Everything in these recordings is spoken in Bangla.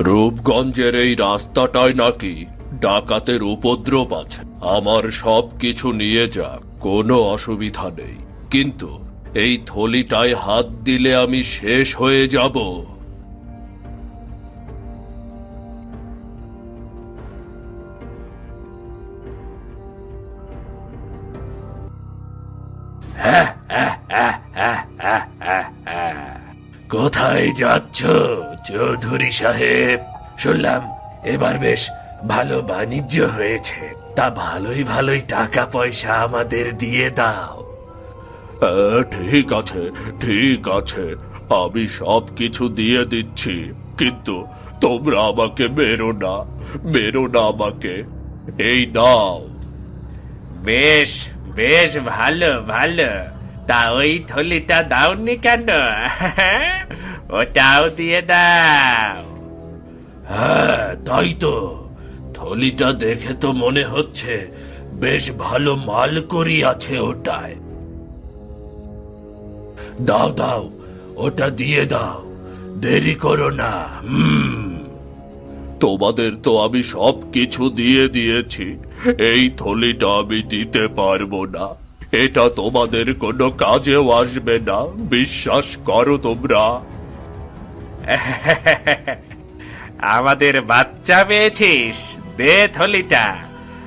রূপগঞ্জের এই রাস্তাটায় নাকি ডাকাতের উপদ্রব আছে আমার সব কিছু নিয়ে যা কোনো অসুবিধা নেই কিন্তু এই থলিটায় হাত দিলে আমি শেষ হয়ে যাব কোথায় যাচ্ছ চৌধুরী সাহেব শুনলাম এবার বেশ ভালো বাণিজ্য হয়েছে। তা ভালোই ভালোই টাকা পয়সা আমাদের দিয়ে দাও। ঠিক আছে ঠিক আছে আমি সব কিছু দিয়ে দিচ্ছি কিন্তু তোমরা আমাকে মেরো না মেরো না আমাকে। এই নাও। বেশ বেশ ভালো ভালো। তা ওই থলিটা দাওনি কেন? ওটাও দিয়ে দাও। হ্যাঁ তাই তো। থলিটা দেখে তো মনে হচ্ছে বেশ ভালো মাল করি আছে ওটায়। দাও দাও, ওটা দিয়ে দাও। দেরি করো না তোমাদের তো আমি সব কিছু দিয়ে দিয়েছি। এই থলিটা আমি দিতে পারব না। এটা তোমাদের কোনো কাজেও আসবে না। বিশ্বাস করো তোমরা। আমাদের বাচ্চা পেয়েছিস, দে থলিটা।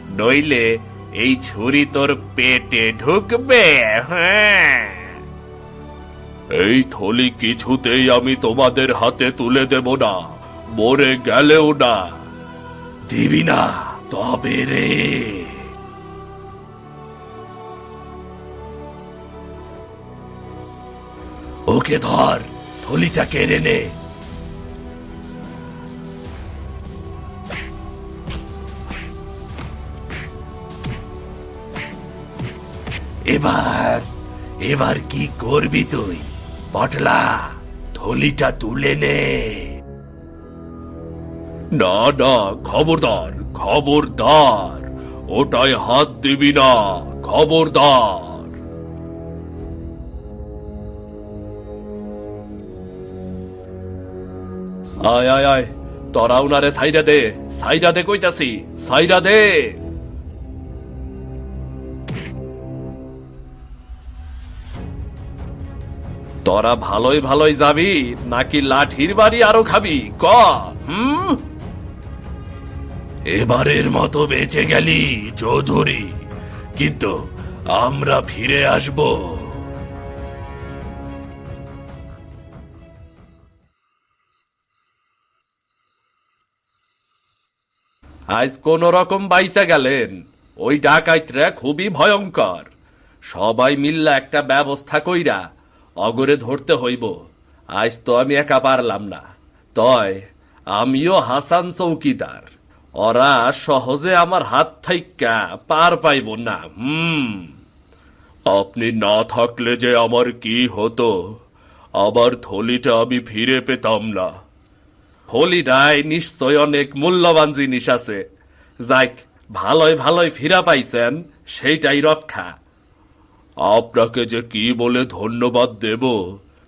নইলে এই ছুরি তোর পেটে ঢুকবে হ্যাঁ। এই থলি কিছুতেই আমি তোমাদের হাতে তুলে দেব না, মরে গেলেও না। দিবি না, তবে রে। ওকে ধর, থলিটা কেড়ে নে। এবার এবার কি করবি তুই? পটলা থলিটা তুলে নে। না না, খবরদার খবরদার ওটায় হাত দিবি না, খবরদার। আয় আয় আয় তোরা উনারে সাইডা দে সাইডা দে কইতাছি, সাইডা দে। তোরা ভালোই ভালোই যাবি, নাকি লাঠির বাড়ি আরও খাবি? ক? এবারের মতো বেঁচে গেলি, চৌধুরী। কিন্তু আমরা ফিরে আসব। আজ কোন রকম বাইসা গেলেন। ওই ডাকাইতরা খুবই ভয়ঙ্কর। সবাই মিল্লা একটা ব্যবস্থা কইরা অগরে ধরতে হইব। আজ তো আমি একা পারলাম না। তয়, আমিও হাসান চৌকিদার। ওরা সহজে আমার হাত থাইকা পার পাইব না, হুম। আপনি না থাকলে যে আমার কি হতো? আবার থলিটা আমি ফিরে পেতাম না। থলিটায় নিশ্চয় অনেক মূল্যবান জিনিস আছে। যাক ভালোই ভালোই ফিরা পাইছেন, সেইটাই রক্ষা। আপনাকে যে কি বলে ধন্যবাদ দেব,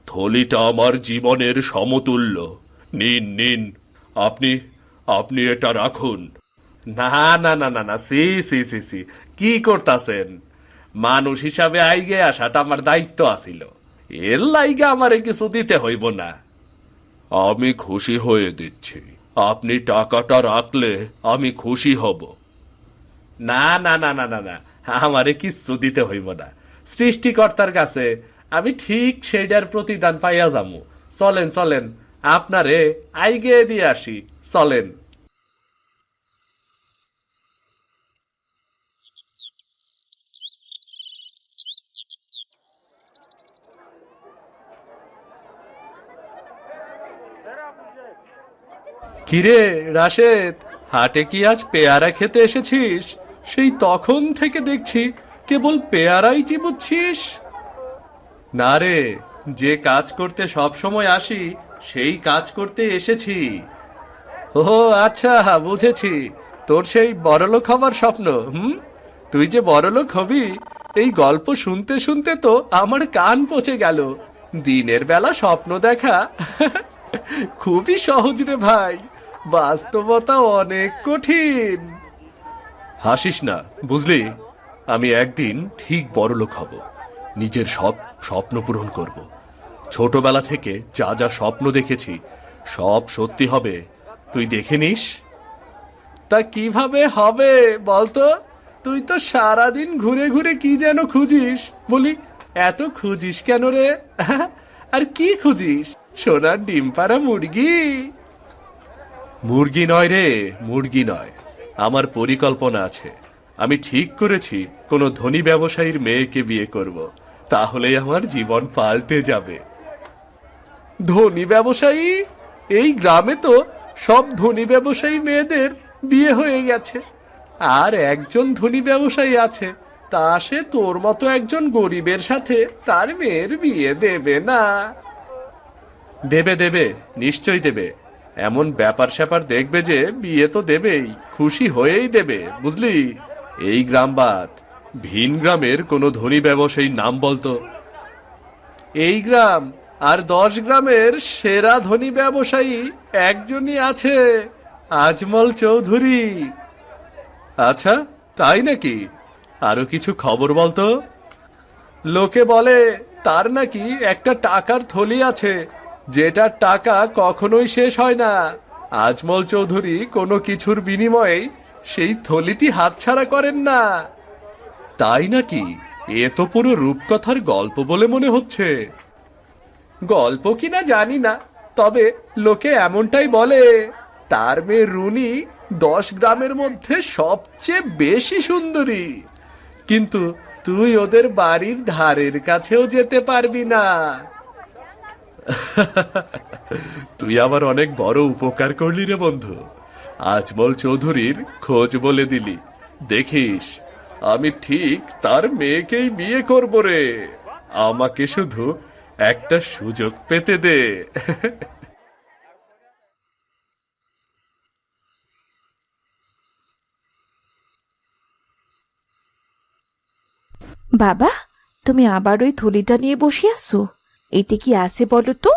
থলিটা আমার জীবনের সমতুল্য। নিন নিন, আপনি আপনি এটা রাখুন। না না না না না, সি সি সি সি, কি করতাছেন? মানুষ হিসাবে আইগে আসাটা আমার দায়িত্ব আছিল। এর লাইগে আমারে কিছু দিতে হইব না। আমি খুশি হয়ে দিচ্ছি। আপনি টাকাটা রাখলে আমি খুশি হব। না না না না না না, আমারে কিচ্ছু দিতে হইব না। সৃষ্টিকর্তার কাছে, আমি ঠিক সেইটার প্রতিদান পাইয়া যামু। চলেন চলেন, আপনারে আইগে দিয়ে আসি। চলেন। কিরে, রাশেদ, হাটে কি আজ পেয়ারা খেতে এসেছিস? সেই তখন থেকে দেখছি কেবল পেয়ারাই চিবুচ্ছিস না রে, যে কাজ করতে সব সময় আসি, সেই কাজ করতে এসেছি। ও আচ্ছা বুঝেছি। তোর সেই বড়লোক হবার স্বপ্ন, হুম? তুই যে বড়লোক হবি, এই গল্প শুনতে শুনতে তো আমার কান পচে গেল। দিনের বেলা স্বপ্ন দেখা, খুবই সহজ রে ভাই। বাস্তবতা অনেক কঠিন। হাসিস না, বুঝলি? আমি একদিন ঠিক বড়লোক হব। নিজের সব স্বপ্ন পূরণ করব। ছোটবেলা থেকে যা যা স্বপ্ন দেখেছি সব সত্যি হবে। তুই দেখে নিস। তা কীভাবে হবে বলতো? তুই তো সারাদিন ঘুরে ঘুরে কি যেন খুঁজিস? বলি এত খুঁজিস কেন রে? আর কি খুঁজিস? সোনার ডিম পাড়া মুরগি। মুরগি নয় রে মুরগি নয়। আমার পরিকল্পনা আছে। আমি ঠিক করেছি কোনো ধনী ব্যবসায়ীর মেয়েকে বিয়ে করব। তাহলেই আমার জীবন পাল্টে যাবে। ধনী ব্যবসায়ী? এই গ্রামে তো সব ধনী ব্যবসায়ী মেয়েদের বিয়ে হয়ে গেছে। আর একজন ধনী ব্যবসায়ী আছে তা সে তোর মতো একজন গরিবের সাথে তার মেয়ের বিয়ে দেবে না। দেবে দেবে নিশ্চয়ই দেবে। এমন ব্যাপার স্যাপার দেখবে যে বিয়ে তো দেবেই খুশি হয়েই দেবে বুঝলি? এই গ্রাম বাদ ভিন গ্রামের কোনো ধনী ব্যবসায়ী নাম বলতো। এই গ্রাম আর দশ গ্রামের সেরা ধনী ব্যবসায়ী একজনই আছে, আজমল চৌধুরী। আচ্ছা তাই নাকি? আরও কিছু খবর বলতো? লোকে বলে, তার নাকি একটা টাকার থলি আছে, যেটার টাকা কখনোই শেষ হয় না। আজমল চৌধুরী কোনো কিছুর বিনিময়ে সেই থলিটি হাতছাড়া করেন না। তাই নাকি এ তো পুরো রূপকথার গল্প বলে মনে হচ্ছে। গল্প কিনা জানি না, তবে লোকে এমনটাই বলে, তার মেয়ে রুনি দশ গ্রামের মধ্যে সবচেয়ে বেশি সুন্দরী। কিন্তু তুই ওদের বাড়ির ধারের কাছেও যেতে পারবি না। তুই আমার অনেক বড় উপকার করলি রে বন্ধু। আজমল চৌধুরীর খোঁজ বলে দিলি। দেখিস আমি ঠিক তার মেয়েকেই বিয়ে করব রে। আমাকে শুধু একটা সুযোগ পেতে দে। বাবা তুমি আবার ওই থলিটা নিয়ে বসে আছো? এতে কি আছে বলো তো?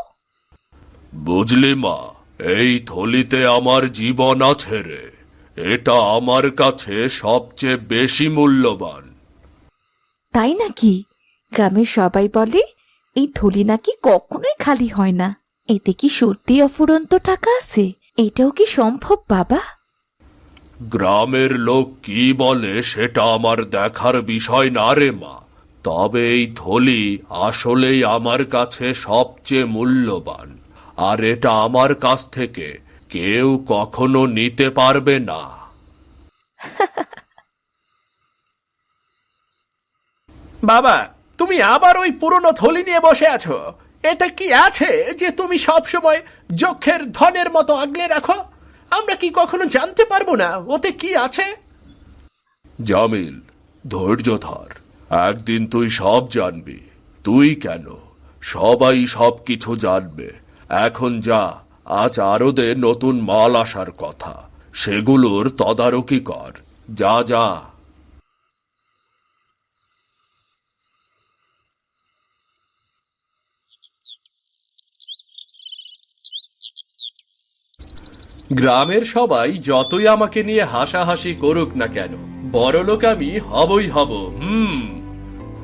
বুঝলি মা এই থলিতে আমার জীবন আছে রে। এটা আমার কাছে সবচেয়ে বেশি মূল্যবান। তাই নাকি? গ্রামের সবাই বলে এই থলি নাকি কখনোই খালি হয় না। এতে কি সত্যি অফুরন্ত টাকা আছে? এটাও কি সম্ভব বাবা? গ্রামের লোক কি বলে সেটা আমার দেখার বিষয় না রে মা। তবে এই থলি আসলেই আমার কাছে সবচেয়ে মূল্যবান। আর এটা আমার কাছ থেকে। কেউ কখনো নিতে পারবে না। বাবা তুমি আবার ওই পুরনো থলি নিয়ে বসে আছো। এতে কি আছে যে তুমি সব সময় যক্ষের ধনের মতো আগলে রাখো? আমরা কি কখনো জানতে পারব না ওতে কি আছে? জামিল ধৈর্য ধর। একদিন তুই সব জানবি। তুই কেন? সবাই সব কিছু জানবে। এখন যা, আজ আরদে নতুন মাল আসার কথা। সেগুলোর তদারকি কর। যা যা। গ্রামের সবাই যতই আমাকে নিয়ে হাসাহাসি করুক না কেন, বড়লোক আমি হবই হব, হুম।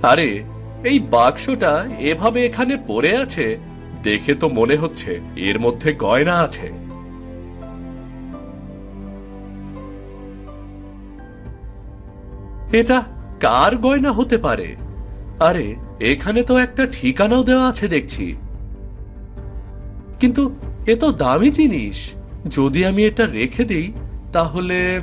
আরে, এই বাক্সটা এভাবে এখানে পড়ে আছে? দেখে তো মনে হচ্ছে এর মধ্যে গয়না আছে। এটা কার গয়না হতে পারে? আরে, এখানে তো একটা ঠিকানাও দেওয়া আছে দেখছি। কিন্তু এ তো দামি জিনিস। যদি আমি এটা রেখে দিই, তাহলে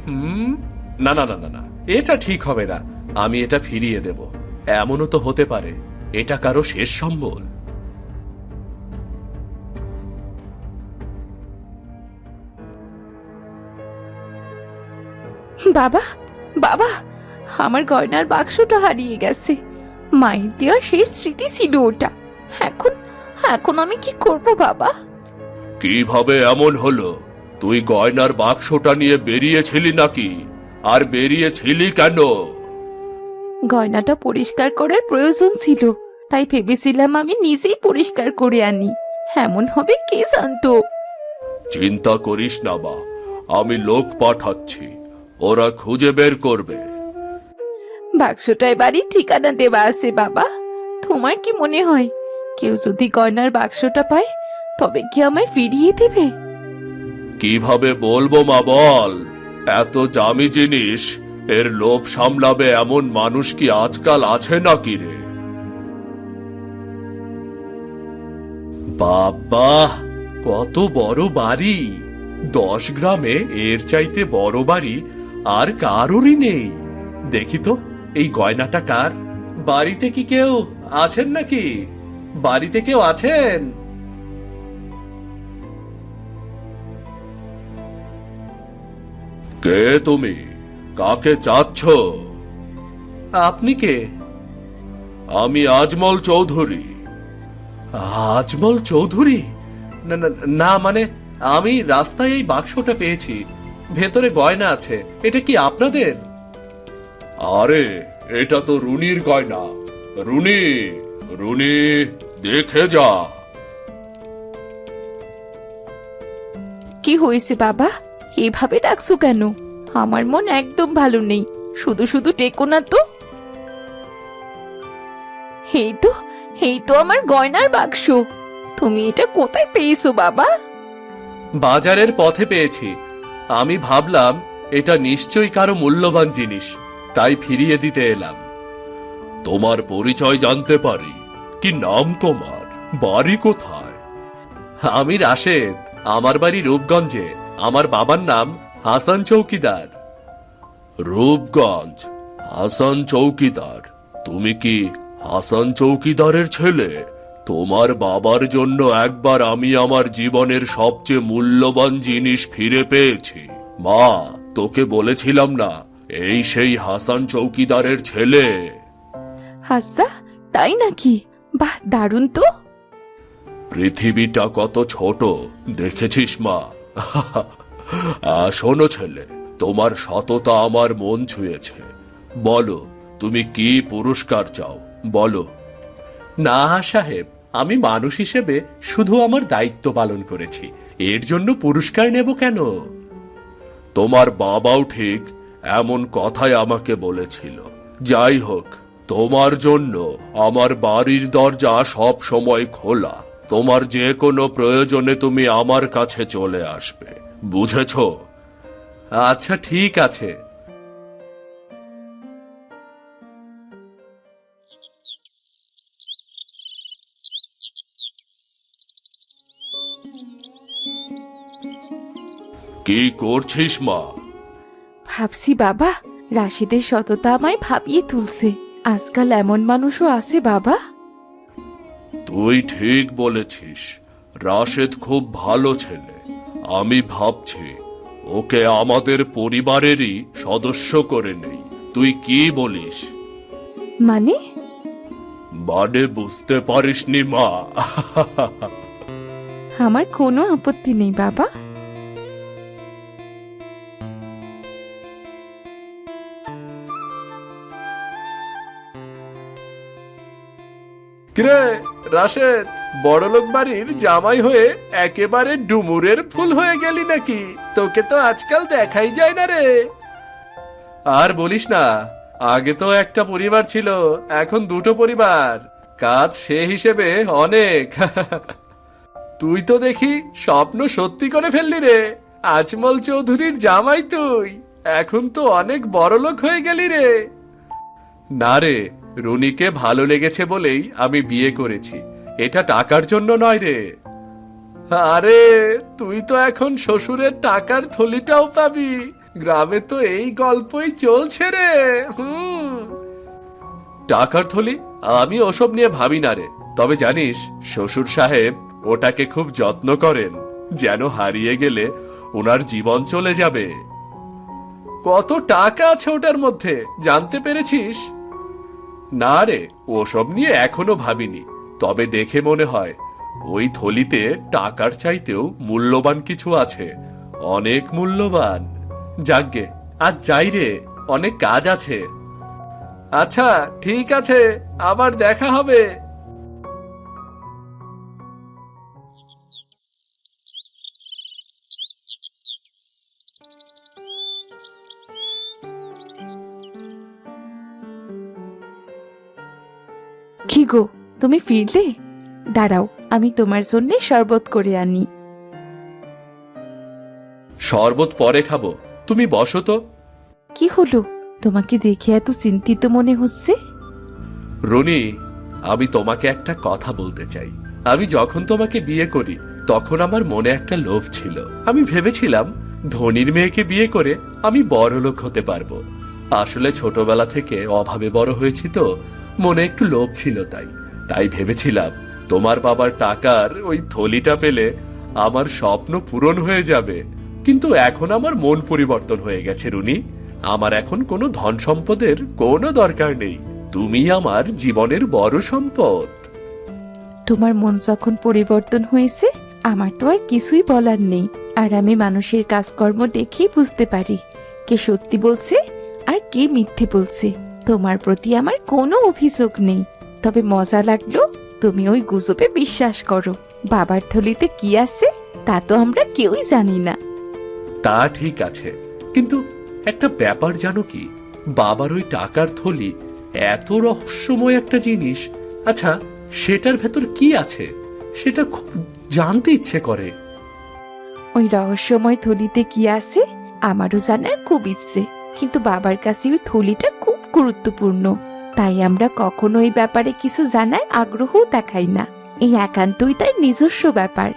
না না না না না, এটা ঠিক হবে না। আমি এটা ফিরিয়ে দেব। এমনও তো হতে পারে। এটা কারও শেষ সম্বল। বাবা বাবা আমার গয়নার বাক্সটা হারিয়ে গেছে। মায়ের দেওয়া শেষ স্মৃতি ছিল ওটা। এখন এখন আমি কি করব বাবা? কীভাবে এমন হলো? তুই গয়নার বাক্সটা নিয়ে বেরিয়েছিলি নাকি? আর বেরিয়েছিলি কেন? গয়নাটা পরিষ্কার করার প্রয়োজন ছিল তাই ভেবেছিলাম আমি নিজেই পরিষ্কার করে আনি। এমন হবে কে জানতো? চিন্তা করিস না মা আমি লোক পাঠাচ্ছি। ওরা খুঁজে বের করবে। বাক্সটায় বাড়ির ঠিকানা দেওয়া আছে বাবা। তোমার কি মনে হয় কেউ যদি গয়নার বাক্সটা পায় তবে কি আমায় ফিরিয়ে দেবে? কীভাবে বলব মা বল। এত দামি জিনিস এর লোভ সামলাবে এমন মানুষ কি আজকাল আছে নাকি রে? বাবা কত বড় বাড়ি। দশ গ্রামে এর চাইতে বড় বাড়ি আর কারোরই নেই। দেখি তো এই গয়নাটা কার? বাড়িতে কি কেউ আছেন নাকি? বাড়িতে কেউ আছেন? কে তুমি? কাকে চাচ্ছ? আপনি কে? আমি আজমল চৌধুরী। আজমল চৌধুরী? না না না মানে আমি রাস্তায় এই বাক্সটা পেয়েছি। ভেতরে গয়না আছে। এটা কি আপনাদের? আরে এটা তো রুনির গয়না। রুনি রুনি দেখে যা। কি হয়েছে বাবা? এভাবে ডাকছো কেন? আমার মন একদম ভালো নেই। শুধু শুধু টেকো না তো। এই তো এই তো আমার গয়নার বাক্স। তুমি এটা কোথায় পেয়েছ বাবা? বাজারের পথে পেয়েছি। আমি ভাবলাম, এটা নিশ্চয়ই কারও মূল্যবান জিনিস, তাই ফিরিয়ে দিতে এলাম। তোমার পরিচয় জানতে পারি, কি নাম তোমার, বাড়ি কোথায়? আমি রাশেদ, আমার বাড়ি রূপগঞ্জে, আমার বাবার নাম হাসান চৌকিদার। রূপগঞ্জ, হাসান চৌকিদার, তুমি কি হাসান চৌকিদারের ছেলে? তোমার বাবার জন্য একবার আমি আমার জীবনের সবচেয়ে মূল্যবান জিনিস ফিরে পেয়েছি। মা তোকে বলেছিলাম না এই সেই হাসান চৌকিদারের ছেলে। হাসা তাই নাকি? বাহ দারুণ তো। পৃথিবীটা কত ছোট দেখেছিস মা? আহ, শোনো ছেলে তোমার সততা আমার মন ছুঁয়েছে। বলো তুমি কি পুরস্কার চাও? বলো। না, সাহেব, আমি মানুষ হিসেবে শুধু আমার দায়িত্ব পালন করেছি। এর জন্য পুরস্কার নেব কেন? তোমার বাবাও ঠিক এমন কথাই আমাকে বলেছিল। যাই হোক, তোমার জন্য আমার বাড়ির দরজা সব সময় খোলা। তোমার যে কোনো প্রয়োজনে তুমি আমার কাছে চলে আসবে। বুঝেছ? আচ্ছা ঠিক আছে। কি করছিস মা? ভাবছি বাবা রাশিদের সততা আমায় ভাবিয়ে তুলছে। আজকাল এমন মানুষও আছে বাবা। তুই ঠিক বলেছিস রাশেদ খুব ভালো ছেলে। আমি ভাবছি ওকে আমাদের পরিবারেরই সদস্য করে নেই। তুই কি বলিস? মানে? মানে বুঝতে পারিসনি মা। আমার কোনো আপত্তি নেই বাবা। কিরে, রাশেদ, বড়লোক বাড়ির জামাই হয়ে একেবারে ডুমুরের ফুল হয়ে গেলি নাকি? তোকে তো আজকাল দেখাই যায় না রে। আর বলিস না, আগে তো একটা পরিবার ছিল, এখন দুটো পরিবার। কাজ সে হিসেবে অনেক। তুই তো দেখি স্বপ্ন সত্যি করে ফেললি রে। আজমল চৌধুরীর জামাই তুই। এখন তো অনেক বড়লোক হয়ে গেলি রে। না রে রুনিকে ভালো লেগেছে বলেই আমি বিয়ে করেছি। এটা টাকার জন্য নয় রে। আরে, তুই তো এখন শ্বশুরের টাকার থলিটাও পাবি। গ্রামে তো এই গল্পই চলছে রে। হুম। টাকার থলি? আমি ওসব নিয়ে ভাবি না রে। তবে জানিস, শ্বশুর সাহেব ওটাকে খুব যত্ন করেন, যেন হারিয়ে গেলে ওনার জীবন চলে যাবে। কত টাকা আছে ওটার মধ্যে? জানতে পেরেছিস? না রে, ওসব নিয়ে এখনও ভাবিনি। তবে দেখে মনে হয়, ওই থলিতে টাকার চাইতেও মূল্যবান কিছু আছে। অনেক মূল্যবান। যাকগে, আজ যাই রে, অনেক কাজ আছে। আচ্ছা ঠিক আছে, আবার দেখা হবে। কি গো তুমি ফিরলে? দাঁড়াও আমি তোমার জন্যে শরবত করে আনি। শরবত পরে খাব তুমি বসো তো। কি হলো? তোমাকে দেখে এত চিন্তিত মনে হচ্ছে? রনি আমি তোমাকে একটা কথা বলতে চাই। আমি যখন তোমাকে বিয়ে করি তখন আমার মনে একটা লোভ ছিল। আমি ভেবেছিলাম ধনির মেয়েকে বিয়ে করে আমি বড় লোক হতে পারব। আসলে ছোটবেলা থেকে অভাবে বড় হয়েছি তো মনে একটু লোভ ছিল তাই। তাই ভেবেছিলাম, তোমার বাবার টাকার ওই থলিটা পেলে আমার স্বপ্ন পূরণ হয়ে যাবে। কিন্তু এখন আমার মন পরিবর্তন হয়ে গেছে, রুনি। আমার এখন কোনো ধন সম্পদের কোনো দরকার নেই। তুমি আমার জীবনের বড় সম্পদ। তোমার মন যখন পরিবর্তন হয়েছে, আমার তো আর কিছুই বলার নেই। আর আমি মানুষের কাজকর্ম দেখেই বুঝতে পারি, কে সত্যি বলছে আর কে মিথ্যে বলছে। তোমার প্রতি আমার কোনো অভিযোগ নেই। তবে মজা লাগল তুমি ওই গুজবে বিশ্বাস করো। বাবার থলিতে কি আছে তা তো আমরা কেউই জানি না। তা ঠিক আছে কিন্তু একটা ব্যাপার জানো কি? বাবার ওই টাকার থলি এত রহস্যময় একটা জিনিস। আচ্ছা সেটার ভেতর কি আছে? সেটা খুব জানতে ইচ্ছে করে। ওই রহস্যময় থলিতে কি আছে আমারও জানার খুব ইচ্ছে। কিন্তু বাবার কাছে ওই থলিটা গুরুত্বপূর্ণ। তাই আমরা কখনো এই ব্যাপারে কিছু জানার আগ্রহও দেখাই না। এই একান্তই তার নিজস্ব ব্যাপার।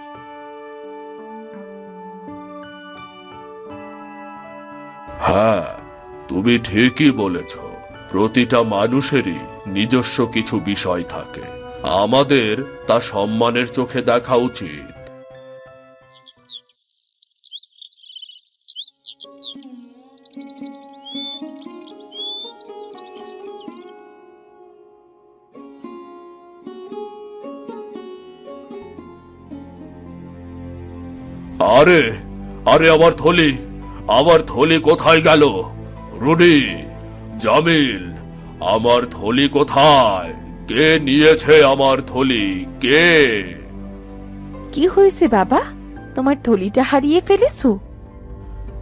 হ্যাঁ তুমি ঠিকই বলেছ। প্রতিটা মানুষেরই নিজস্ব কিছু বিষয় থাকে। আমাদের তা সম্মানের চোখে দেখা উচিত। আরে আরে আমার থলি আমার থলি কোথায় গেল? রুডি জামিল আমার থলি কোথায়? কে নিয়েছে আমার থলি? কে? কি হয়েছে বাবা? তোমার থলিটা হারিয়ে ফেলেছো?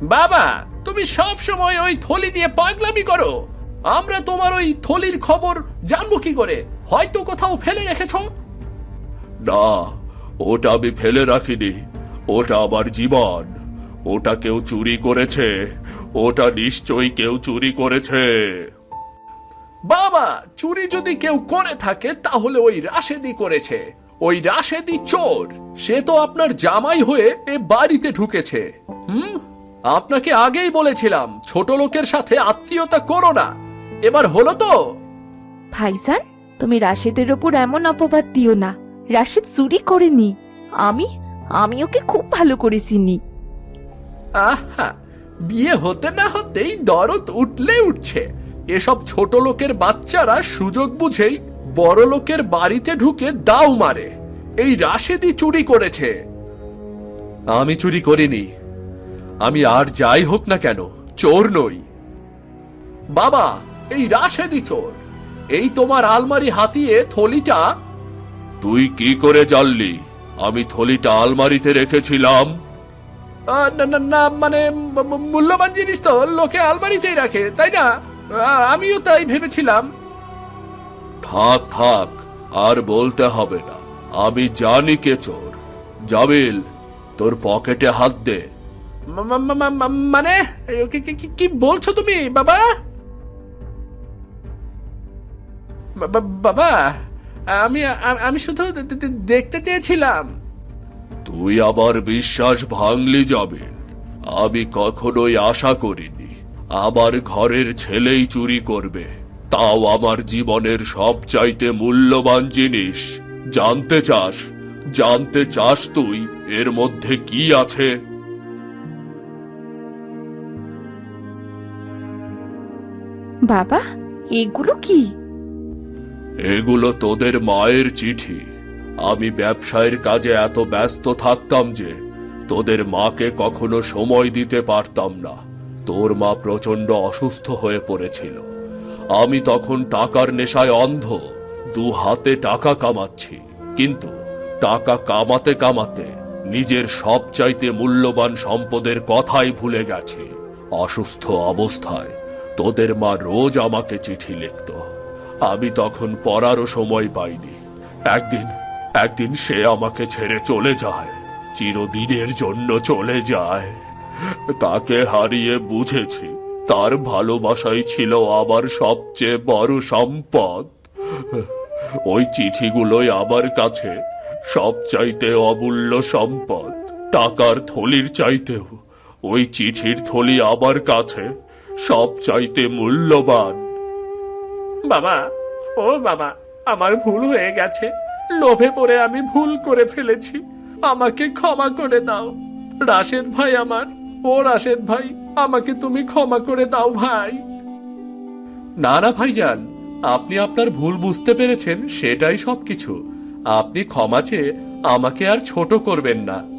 বাবা তুমি সব সময় ওই থলি নিয়ে পাগলামি করো। আমরা তোমার ওই থলির খবর জানব কি করে? হয়তো কোথাও ফেলে রেখেছো? না ওটা আমি ফেলে রাখিনি। ওটা আমার জীবন। ওটা কেউ চুরি করেছে। ওটা নিশ্চয়ই কেউ চুরি করেছে। বাবা চুরি যদি কেউ করে থাকে তাহলে ওই রাশেদি করেছে। ওই রাশেদি চোর সে তো আপনার জামাই হয়ে এ বাড়িতে ঢুকেছে। হুম? আপনাকে আগেই বলেছিলাম ছোট লোকের সাথে আত্মীয়তা করো না। এবার হলো তো। ভাইজান তুমি রাশেদের ওপর এমন অপবাদ দিও না। রাশেদ চুরি করেনি। আমি আমি ওকে খুব ভালো করে চিনি। আহা বিয়ে হতে না হতেই দরদ উঠলে উঠছে। এসব ছোট লোকের বাচ্চারা সুযোগ বুঝেই বড় লোকের বাড়িতে ঢুকে দাও মারে। এই রাশেদি চুরি করেছে। আমি চুরি করিনি। আমি আর যাই হোক না কেন চোর নই। বাবা এই রাশেদি চোর এই তোমার আলমারি হাতিয়ে থলিটা তুই কি করে জানলি? আমি থলিটা আলমারিতে রেখেছিলাম। না না না মানে মূল্যবান জিনিস তো লোকে আলমারিতেই রাখে তাই না? আমিও তাই ভেবেছিলাম। থাক থাক আর বলতে হবে না। আমি জানি কে চোর। জামিল তোর পকেটে হাত দে। মানে? কি- বলছো তুমি বাবা? বাবা? আমি আমি শুধু দেখতে চেয়েছিলাম। তুই আবার বিশ্বাস ভাঙলি যাবে আমি কখনোই আশা করিনি। আমার ঘরের ছেলেই চুরি করবে। তাও আমার জীবনের সবচাইতে মূল্যবান জিনিস। জানতে চাস জানতে চাস তুই এর মধ্যে কি আছে? বাবা এগুলো কি? এগুলো তোদের মায়ের চিঠি। আমি ব্যবসায়ের কাজে এত ব্যস্ত থাকতাম যে তোদের মাকে কখনো সময় দিতে পারতাম না। তোর মা প্রচণ্ড অসুস্থ হয়ে পড়েছিল। আমি তখন টাকার নেশায় অন্ধ, দু হাতে টাকা কামাচ্ছি। কিন্তু টাকা কামাতে কামাতে নিজের সবচাইতে মূল্যবান সম্পদের কথাই ভুলে গেছি। অসুস্থ অবস্থায় তোদের মা রোজ আমাকে চিঠি লিখত। আমি তখন পড়ারও সময় পাইনি। একদিন একদিন সে আমাকে ছেড়ে চলে যায়, চিরদিনের জন্য চলে যায়। তাকে হারিয়ে বুঝেছি, তার ভালোবাসাই ছিল আমার সবচেয়ে বড় সম্পদ। ওই চিঠিগুলোই আমার কাছে সবচাইতে অমূল্য সম্পদ। টাকার থলির চাইতেও, ওই চিঠির থলি আমার কাছে সবচাইতে মূল্যবান। বাবা, ও বাবা, আমার ভুল হয়ে গেছে। লোভে পড়ে আমি ভুল করে ফেলেছি। আমাকে ক্ষমা করে দাও। রাশেদ ভাই আমার, ও রাশেদ ভাই, আমাকে তুমি ক্ষমা করে দাও ভাই। না না ভাইজান, আপনি আপনার ভুল বুঝতে পেরেছেন, সেটাই সবকিছু। আপনি ক্ষমা চেয়ে আমাকে আর ছোট করবেন না।